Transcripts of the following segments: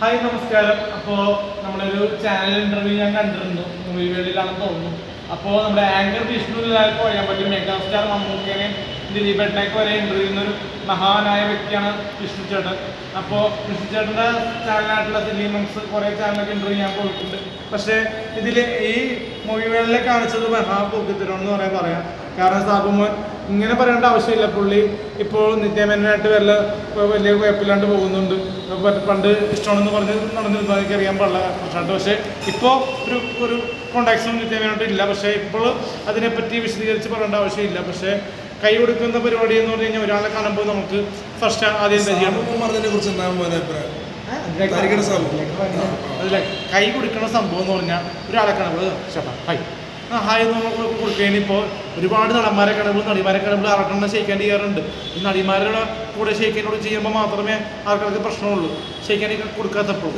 Hi നമസ്കാരം. അപ്പോൾ നമ്മളൊരു ചാനൽ ഇന്റർവ്യൂ ഞാൻ കണ്ടിരുന്നു. മൂവി വേൾഡിലാണെന്ന് തോന്നുന്നു. അപ്പോൾ നമ്മുടെ ആങ്കർ വിഷ്ണുലാൽക്ക് പറയാൻ പറ്റും മെഗാസ്റ്റാർ മമ്മൂക്കേനെ ദിലീപ് എട്ടേക്ക് വരെ ഇന്റർവ്യൂ ചെയ്യുന്ന ഒരു മഹാനായ വ്യക്തിയാണ് വിഷ്ണു ചേട്ടൻ. അപ്പോൾ വിഷ്ണു ചേട്ടന്റെ ചാനലായിട്ടുള്ള സിനിമസ് കുറേ ചാനലൊക്കെ ഇന്റർവ്യൂ ഞാൻ പോയിട്ടുണ്ട്. പക്ഷേ ഇതിൽ ഈ മൂവി വേൾഡിലെ കാണിച്ചത് മഹാപോക്കിത്തരം എന്ന് പറയാൻ പറയാം. കാരണം സാബുമോൻ ഇങ്ങനെ പറയേണ്ട ആവശ്യമില്ല. പുള്ളി ഇപ്പോൾ നിത്യമേനായിട്ട് വല്ല വലിയ കുഴപ്പമില്ലാണ്ട് പോകുന്നുണ്ട്. പണ്ട് ഇഷ്ടമാണെന്ന് പറഞ്ഞ് നടന്നിരുന്നു എനിക്ക് അറിയാൻ പാടില്ല പ്രശ്നമായിട്ട് പക്ഷേ ഇപ്പോൾ ഒരു ഒരു കോണ്ടാക്ട്സും നിത്യമേനായിട്ട് ഇല്ല. പക്ഷേ ഇപ്പോൾ അതിനെപ്പറ്റി വിശദീകരിച്ച് പറയേണ്ട ആവശ്യമില്ല. പക്ഷേ കൈ കൊടുക്കുന്ന പരിപാടി എന്ന് പറഞ്ഞു കഴിഞ്ഞാൽ ഒരാളെ കാണുമ്പോൾ നമുക്ക് ഫസ്റ്റ് ആദ്യം അതിലെ കൈ കൊടുക്കുന്ന സംഭവം എന്ന് പറഞ്ഞാൽ ഒരാളെ കാണുമ്പോൾ ചേട്ടാ കൈ ഹായ് കൊടുക്കുകയാണ് ഇപ്പോൾ ഒരുപാട് നടന്മാരെ കടവുകൾ നടിമാരെ കടവുകൾ ആർക്കെണ്ണം ഷെയ്ക്കാൻ ചെയ്യാറുണ്ട്. ഈ നടിമാരുടെ കൂടെ ഷെയ്ക്കാനോട് ചെയ്യുമ്പോൾ മാത്രമേ ആൾക്കാർക്ക് പ്രശ്നമുള്ളൂ. ഷെയ്ക്കാൻ കൊടുക്കാത്തപ്പോൾ.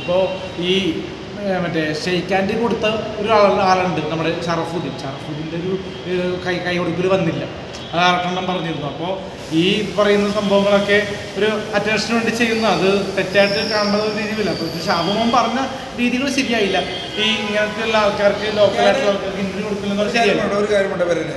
അപ്പോൾ ഈ മറ്റേ ഷെയ്ക്കാൻഡ് കൊടുത്ത ഒരു ആളുണ്ട്. നമ്മുടെ ഷറഫുദ്ദീൻ. ഷറഫുദ്ദീന്റെ ഒരു കൈ കൈ കൊടുക്കൽ വന്നില്ല. അത് ആർക്കെണ്ണം പറഞ്ഞിരുന്നു. അപ്പോൾ ഈ പറയുന്ന സംഭവങ്ങളൊക്കെ ഒരു അറ്റൻഷൻ വേണ്ടി ചെയ്യുന്ന അത് തെറ്റായിട്ട് കാണേണ്ട ഒരു രീതിയില്ല അപ്പോൾ ശാപമോൻ പറഞ്ഞ രീതികൾ ശരിയായില്ല. ഈ ഇങ്ങനത്തെയുള്ള ആൾക്കാർക്ക് ലോക്കലായിട്ടുള്ള ആൾക്കാർക്ക് ഇന്റർവ്യൂ കൊടുക്കുന്നത് ശരിയല്ല. ഒരു കാര്യമുണ്ട് വരനെ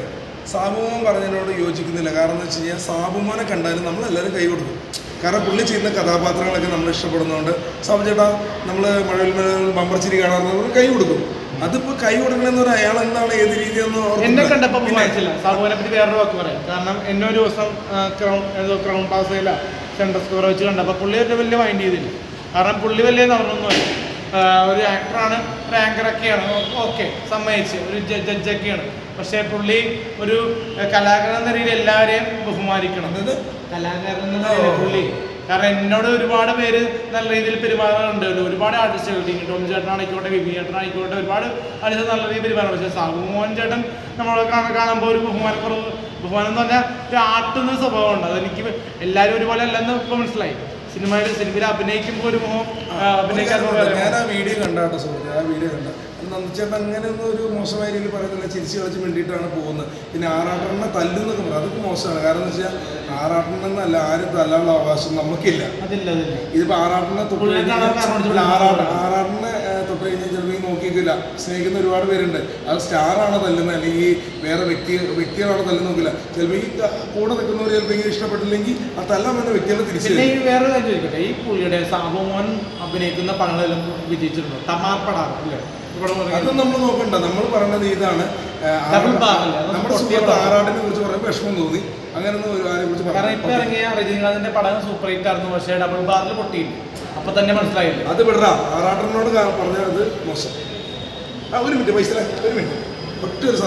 സാബുമോൻ പറഞ്ഞതിനോട് യോജിക്കുന്നില്ല. കാരണം എന്ന് വെച്ച് കഴിഞ്ഞാൽ സാബുമോനെ കണ്ടാലും നമ്മളെല്ലാവരും കൈ കൊടുക്കും. കാരണം പുള്ളി ചെയ്യുന്ന കഥാപാത്രങ്ങളൊക്കെ നമ്മൾ ഇഷ്ടപ്പെടുന്നതുകൊണ്ട്. സാബു ചേട്ടാ നമ്മൾ മഴവിൽ ബമ്പർച്ചിരി കാണാറുണ്ട് കൈ കൊടുക്കും. അതിപ്പോൾ കൈ കൊടുക്കണമെന്ന് പറഞ്ഞാൽ അയാൾ എന്താണ് ഏത് രീതിയെന്ന് എന്നെ കണ്ടപ്പോ മനസ്സില്ല സാബുവിനെ പറ്റി വേറൊരു വാക്ക് പറയാം. കാരണം എന്നെ ഒരു ദിവസം ക്രൗൺ ഏതോ ക്രൗൺ പ്ലാസയില സെൻട്രൽ സ്ക്വയർ വെച്ച് കണ്ടപ്പോൾ പുള്ളി ഒരു വലിയ മൈൻഡ് ചെയ്തില്ല. കാരണം പുള്ളി വലിയ നടനൊന്നുമല്ല ഒരു ആക്ടറാണ് ഒരു ആങ്കറൊക്കെയാണ് ഓക്കെ സമ്മതിച്ച്. ഒരു ജഡ്ജൊക്കെയാണ് പക്ഷേ പുള്ളി ഒരു കലാകാരൻ എന്ന രീതിയിൽ എല്ലാവരെയും ബഹുമാനിക്കണം. അതായത് കലാകാരൻ എന്ന പുള്ളി കാരണം എന്നോട് ഒരുപാട് പേര് നല്ല രീതിയിൽ പെരുമാറാറുണ്ട്. ഒരുപാട് ആർട്ടിസ്റ്റുകൾ ടോം ചേട്ടനായിക്കോട്ടെ ചേട്ടൻ ചേട്ടനായിക്കോട്ടെ ഒരുപാട് ആർട്ടിസ്റ്റ് നല്ല രീതിയിൽ പെരുമാറും. പക്ഷേ സാബു മോഹൻ ചേട്ടൻ നമ്മൾ കാണുമ്പോൾ ഒരു ബഹുമാനക്കുറവ് ബഹുമാനം എന്ന് പറഞ്ഞാൽ ഒരു ആട്ടുന്ന സ്വഭാവമുണ്ട്. അതെനിക്ക് എല്ലാവരും ഒരുപോലെ അല്ലെന്ന് ഇപ്പോൾ മനസ്സിലായി. സിനിമയിൽ സിനിമയിൽ അഭിനയിക്കുമ്പോൾ ഒരു മോഹം അഭിനയിക്കാൻ ഞാൻ ആ വീഡിയോ കണ്ടാട്ടോ സുഹൃത്ത് ആ വീഡിയോ കണ്ട. നന്ദിച്ചേട്ടൻ അങ്ങനെയൊന്നും ഒരു മോശമായ രീതിയിൽ പറയുന്നില്ല ചിരിച്ച് കളിച്ച് വേണ്ടിയിട്ടാണ് പോകുന്നത്. പിന്നെ ആറാട്ടെണ്ണ തല്ലുന്നൊക്കെ പറയും. അതൊക്കെ മോശമാണ്. കാരണം എന്ന് വെച്ചാൽ ആറാട്ടെണ്ണന്നല്ല ആരും തല്ലാനുള്ള അവകാശം നമുക്കില്ല ഇതിപ്പോ ആറാട്ടിനെ തൊട്ട് കഴിഞ്ഞാൽ ആറാട്ട് ആറാട്ടിനെ തൊട്ട് കഴിഞ്ഞാൽ ചിലപ്പോൾ നോക്കിയിട്ടില്ല സ്നേഹിക്കുന്ന ഒരുപാട് പേരുണ്ട്. അത് സ്റ്റാറാണോ തല്ലുന്നത്. അല്ലെങ്കിൽ വേറെ വ്യക്തി തല്ലുന്നത് നോക്കില്ല. ചിലപ്പോൾ ഈ കൂടെ നിൽക്കുന്നവർ ചിലപ്പോൾ ഇങ്ങനെ ഇഷ്ടപ്പെട്ടില്ലെങ്കിൽ ആ തല്ലാൻ വന്ന വ്യക്തികളെ തിരിച്ചു പിന്നെ തരും. ഈ വേറെ കാര്യം ചോദിക്കട്ടെ? ഈ പുള്ളിയുടെ സാബുമോൻ അഭിനയിക്കുന്ന പടങ്ങളെല്ലാം വിജയിച്ചിട്ടുണ്ട്? തമാർപ്പടാറ് അല്ലേ? അത് നമ്മൾ നോക്കണ്ട. നമ്മൾ പറഞ്ഞത് ഇതാണ്. നമ്മുടെ സുഹൃത്ത് ആറാടിനെ ആറാട്ടിനെ കുറിച്ച് പറയുമ്പോൾ വിഷമം തോന്നി. കുറിച്ച് കാരണം ഇപ്പൊ ഇറങ്ങിയ രജനീകാന്തിന്റെ പടം സൂപ്പർ ഹിറ്റ് ആയിരുന്നു. പക്ഷേ ഡബിൾ ബാറിൽ പൊട്ടിയില്ല. അപ്പൊ തന്നെ മനസ്സിലായില്ലേ? അത് വിടറാ ആറാട്ടനോട് പറഞ്ഞത് മോശം. ആ ഒരു മിനിറ്റ് പൈസ ഒരു മിനിറ്റ്. ഒറ്റ ഒരു